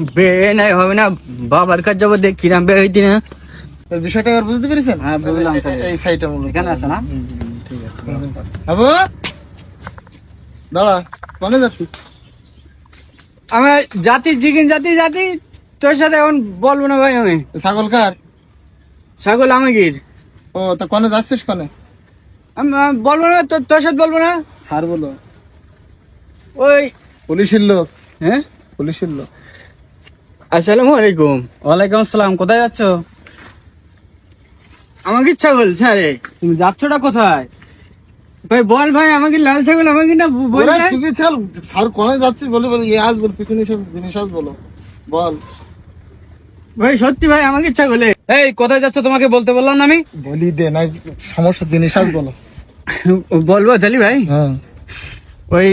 বে নাই হবে না। বাবার কাছে যাব দেখ কিরাম হইতি না। বিষয়টা এবার বুঝতে পেরেছেন? হ্যাঁ, বুঝলাম এই- এই সাইডটা মূলত। এখানে আছে না? বাবু দাঁড়া কোনে যাচ্ছি। আমি জাতি জিগিন জাতি জাতি তোর সাথে এখন বলব না ভাই আমি। ছাগল কার? ছাগল আমাগির। ও তা কোনে যাচ্ছিস কোনে? আমি আমি বলব না তোর তোর সাথে বলব না। স্যার বলো। ওই পুলিশের লোক। হ্যাঁ? পুলিশের লোক। আসসালামু আলাইকুম ওয়ালাইকুম আসসালাম কোথায় যাচ্ছ? আমাকে ছাগল স্যারে তুমি যাচ্ছটা কোথায়? ভাই বল ভাই আমাকে লাল ছাগল আমাকে না বল ওরা না। তুই কি চল স্যার কোনে যাচ্ছিস? বলে বলে আস বল পিছনে সব জিনিস আস বলো। বল। ভাই সত্যি ভাই আমাকে ছাগলে এই কোথায় যাচ্ছ তোমাকে বলতে বললাম না আমি? বলি দে না সমস্যা জিনিস আস বলো। বলব তাহলে ভাই। হ্যাঁ। ওই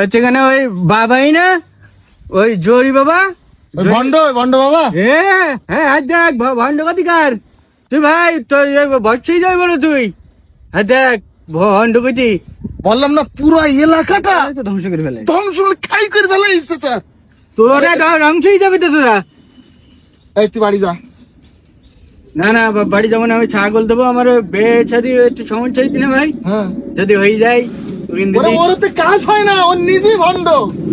হচ্ছে কেন ওই বাবাই না? ওই জরি বাবা? ভন্ড ভন্ড বাবা। এ হ্যাঁ হাত দেখ ভ- ভণ্ড কতিকার তুই ভাই তোর বসছেই যাই বলো তুই। হাত দেখ ভণ্ড কতি বললাম না পুরো এলাকাটা ধ্বংস করে ফেলে। ধ্বংস করে খাই করে ফেলে ইচ্ছেটা তোরা রংছেই যাবে তো তোরা। এই তুই বাড়ি যা। না না বাড়ি যাব না আমি ছাগল দেবো আমার বে ছাদি একটু সমস্যা হইতে না ভাই? হ্যাঁ। যদি হয়ে যায় কাজ হয় না ও নিজেই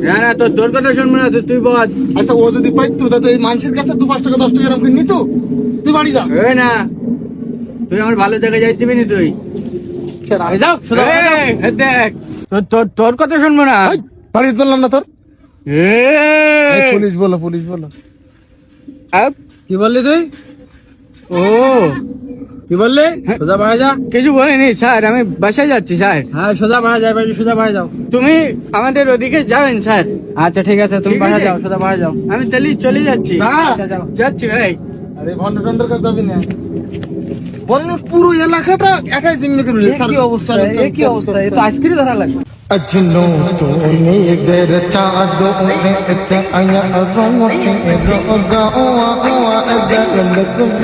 না না তোর তোর কথা শুনব না তো তুই বল। আচ্ছা ও যদি পাইতো তাতে এই মানুষের কাছে দু পাঁচ টাকা দশ টাকা এরকম নিত? তুই বাড়ি যা। এ না তুই আমার ভালো জায়গায় যাইতে তুই। দেখ তোর- তোর তোর কথা শুনব না। বাড়ি বললাম না তোর। পুলিশ বলো পুলিশ বলো। কি বললি তুই? ও কি বললি সোজা বাড়ি যা কিছু বলিনি স্যার আমি বাসায় যাচ্ছি স্যার হ্যাঁ সোজা বাড়ি যাই বাড়ি সোজা বাড়ি যাও তুমি আমাদের ওদিকে যাবেন স্যার আচ্ছা ঠিক আছে তুমি ঠিক বাড়ি আছে। যাও সোজা বাড়ি যাও আমি তাহলে চলে যাচ্ছি যা। আচ্ছা, যাও যাচ্ছি ভাই আরে ভন্ড টন্ডের কাছে যাবি না বললাম পুরো এলাকাটা একাই জিম্মি করে এ কি অবস্থা এ কি অবস্থা এ তো আইসক্রিম ধরা লাগবে अजनो तूने इधर चादो ने चाया रोटे रो गावा आवा अदल कुब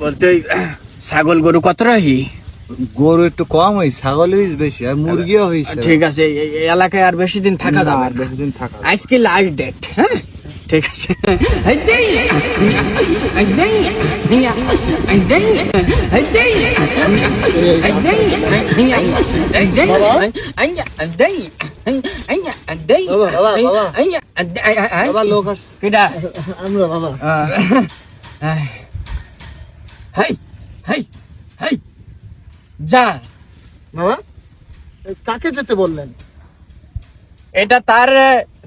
বলতে ছাগল গরু কত রাখি গরু একটু কম হয় ছাগল বেশি আর মুরগিও হয়েছে। ঠিক আছে এই এলাকায় আর বেশি দিন থাকা যাবে আর বেশি দিন থাকা আজকে লাস্ট ডেট হ্যাঁ? ঠিক আছে। যা। বাবা কাকে যেতে বললেন? এটা তার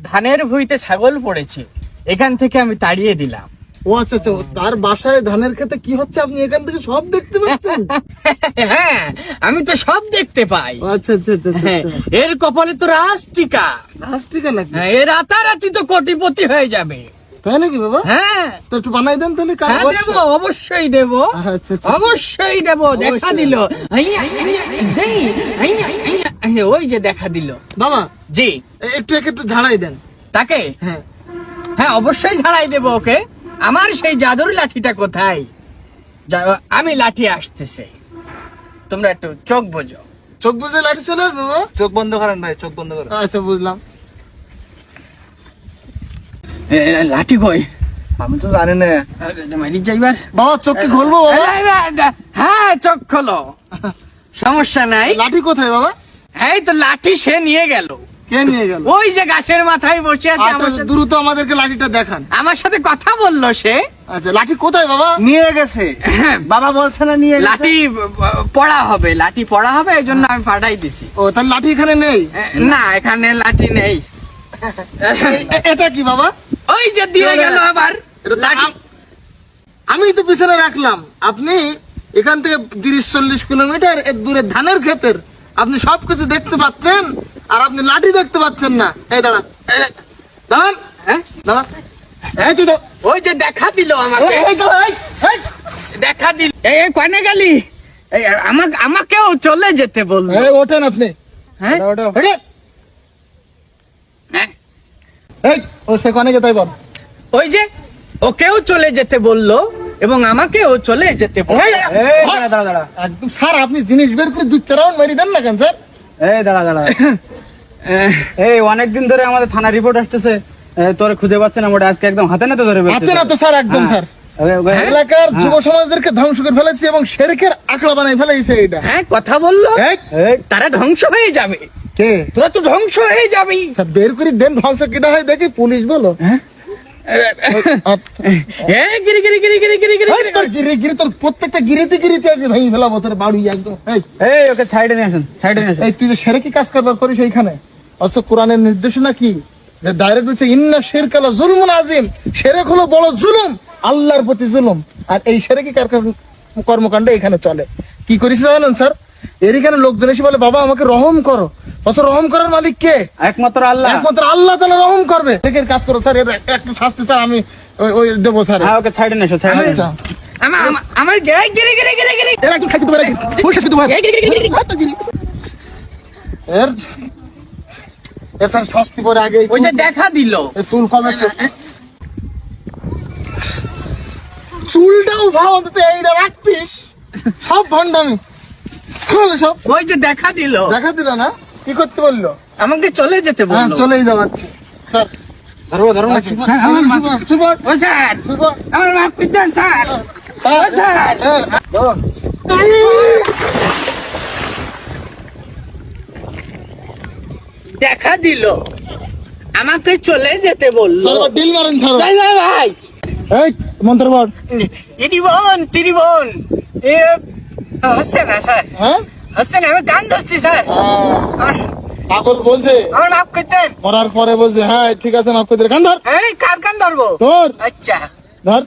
ধানের ভুঁইতে ছাগল পড়েছে। এখান থেকে আমি তাড়িয়ে দিলাম। ও আচ্ছা আচ্ছা তার বাসায় ধানের খেতে কি হচ্ছে? আপনি এখান থেকে সব দেখতে পাচ্ছেন? হ্যাঁ আমি তো সব দেখতে পাই। আচ্ছা আচ্ছা আচ্ছা আচ্ছা, হ্যাঁ, এর কপালে তো রাস্টিকা রাষ্ট্রিকা নাকি? হ্যাঁ এ রাতারাতি তো কোটিপতি হয়ে যাবে। তাই নাকি বাবা? হ্যাঁ। তো একটু বানাই দেন তাহলে হ্যাঁ দেবো অবশ্যই দেবো। আচ্ছা অবশ্যই দেবো দেখা দিল। ওই যে দেখা দিল। বাবা জি। একটু একটু ঝাড়াই দেন। তাকে? হ্যাঁ। হ্যাঁ অবশ্যই ঝাড়াই দেবো ওকে। আমার সেই জাদুর লাঠিটা কোথায়? আমি লাঠি আসতেছে। তোমরা একটু চোখ বোঝো। চোখ বুঝে লাঠি চলে আসবে চোখ বন্ধ করেন ভাই চোখ বন্ধ করেন। আচ্ছা বুঝলাম। লাঠি কই? আমি তো জানি না। মারি যাইবার বাবা চোখ কি খুলবো হ্যাঁ চোখ খোলো। সমস্যা নাই। লাঠি কোথায় বাবা? এই তো লাঠি সে নিয়ে গেল। কে নিয়ে গেল? ওই যে গাছের মাথায় বসে আছে আমার আচ্ছা দ্রুত আমাদেরকে লাঠিটা দেখান। আমার সাথে কথা বলল সে। আচ্ছা লাঠি কোথায় বাবা? নিয়ে গেছে। বাবা বলছে না নিয়ে লাঠি পড়া হবে লাঠি পড়া হবে এই জন্য আমি পাঠাই দিছি। ও তাহলে লাঠি এখানে নেই? না এখানে লাঠি নেই। এটা কি বাবা? ওই যে দিয়ে গেল আবার। তো লাঠি আমি তো পিছনে রাখলাম। আপনি এখান থেকে তিরিশ চল্লিশ কিলোমিটার এর দূরে ধানের ক্ষেতের আপনি সবকিছু দেখতে পাচ্ছেন আর আপনি লাঠি দেখতে পাচ্ছেন না। এই দাঁড়ান দাঁড়ান। হ্যাঁ? দাঁড়ান এই তো- ওই যে দেখা দিল আমাকে। দাঁড়া। দেখা দিল। এই কনে গেলি? আমাকেও চলে যেতে বলল। এই, ওঠেন আপনি। হ্যাঁ? ওঠো, ওঠো। ওঠে। হ্যাঁ? এই ও তাই বল। ওই যে ওকেও চলে যেতে বলল। এবং আমাকেও চলে যেতে একদম স্যার আপনি জিনিস বের করে দু চার রাউন্ড মারি দেন না কেন স্যার? এই দাঁড়া দাঁড়া। এই অনেকদিন ধরে আমাদের থানা রিপোর্ট আসতেছে। তোরে খুঁজে পাচ্ছে না মোটা আজকে একদম হাতে নাতে ধরে হাতে। নাতে স্যার একদম হ্যাঁ। স্যার। এলাকার যুব সমাজদেরকে ধ্বংস করে ফেলেছি এবং শেরকের আঁকড়া বানাই ফেলেছে এটা হ্যাঁ কথা বলল। তারা ধ্বংস হয়ে যাবে। কে? তোরা তো ধ্বংস হয়ে যাবি। বের করে দেন ধ্বংস কিটা হয় দেখি পুলিশ বলো। হ্যাঁ। গিরি গিরি গিরি গিরি গিরি গিরি এই, তোর গিরি গিরি তোর প্রত্যেকটা গিরিতে গিরিতে আজকে ভেঙে ফেলাবো তোর বাড়ি একদম। এই এই ওকে সাইডে নিয়ে আসুন সাইডে নিয়ে আসুন। এই তুই যে সেরে কি কাজ করবার করিস এইখানে? অথচ কোরআনের নির্দেশনা কি ডাইরেক্ট হচ্ছে ইন্না শের কালা জুলমুন আজিম হলো বড় জুলুম আল্লাহর প্রতি জুলুম। আর এই সেরে কি কর্মকাণ্ড এখানে চলে? কি করিস জানেন স্যার? এর এখানে লোকজন এসে বলে বাবা আমাকে রহম করো। অথচ রহম করার মালিক কে একমাত্র আল্লাহ একমাত্র আল্লাহ তালা রহম করবে থেকে কাজ করো স্যার এর একটু শাস্তি স্যার আমি ওই- দেবো স্যার হ্যাঁ ওকে আচ্ছা আসো। আমার গিরি গিরি গিরি গিরি এর একটু খাইতে গিরি। এর এর স্যার শাস্তি করে আগে ওই যে দেখা দিল এ চুল কমেছে চুলটাও ভাব অন্তত এইটা রাখতিস সব ভণ্ডামি সব ওই যে দেখা দিল দেখা দিল না কি করতে বলল? আমাকে চলে যেতে হ্যাঁ বলল চলেই যাওয়াচ্ছি। স্যার ধরবো ধরো না স্যার, আমার ও স্যার আমার করে দেন স্যার। স্যার, ও স্যার হ্যাঁ। দেখা দিল। আমাকে চলে যেতে বলল। ডিল মারেন ছাড়ো ভাই। এই মন্ত্র বল ত্রিভুবন ত্রিভুবন এ হচ্ছে না স্যার। হ্যাঁ? হাসান আমি গান ধরছি স্যার। পাগল বলছে। আমার মাফ করতেন মরার পরে বলছে হ্যাঁ ঠিক আছে মাফ করতে গান ধর। এই কার গান ধরবো? ধর। আচ্ছা। ধর।